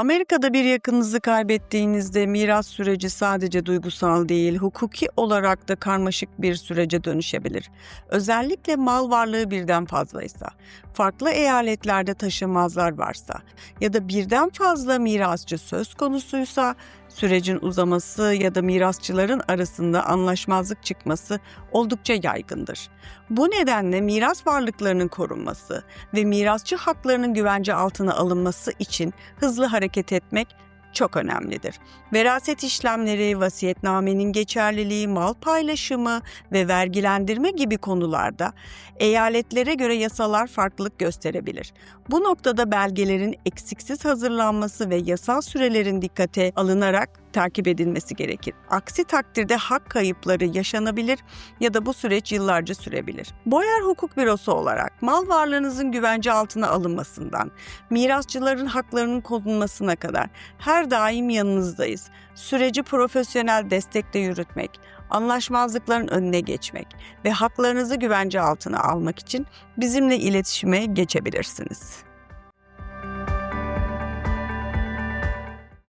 Amerika'da bir yakınınızı kaybettiğinizde miras süreci sadece duygusal değil, hukuki olarak da karmaşık bir sürece dönüşebilir. Özellikle mal varlığı birden fazlaysa, farklı eyaletlerde taşınmazlar varsa ya da birden fazla mirasçı söz konusuysa sürecin uzaması ya da mirasçıların arasında anlaşmazlık çıkması oldukça yaygındır. Bu nedenle miras varlıklarının korunması ve mirasçı haklarının güvence altına alınması için hızlı hareket etmek çok önemlidir. Veraset işlemleri, vasiyetnamenin geçerliliği, mal paylaşımı ve vergilendirme gibi konularda eyaletlere göre yasalar farklılık gösterebilir. Bu noktada belgelerin eksiksiz hazırlanması ve yasal sürelerin dikkate alınarak takip edilmesi gerekir. Aksi takdirde hak kayıpları yaşanabilir ya da bu süreç yıllarca sürebilir. Boyer Hukuk Bürosu olarak mal varlığınızın güvence altına alınmasından, mirasçıların haklarının korunmasına kadar her daim yanınızdayız. Süreci profesyonel destekle yürütmek, anlaşmazlıkların önüne geçmek ve haklarınızı güvence altına almak için bizimle iletişime geçebilirsiniz.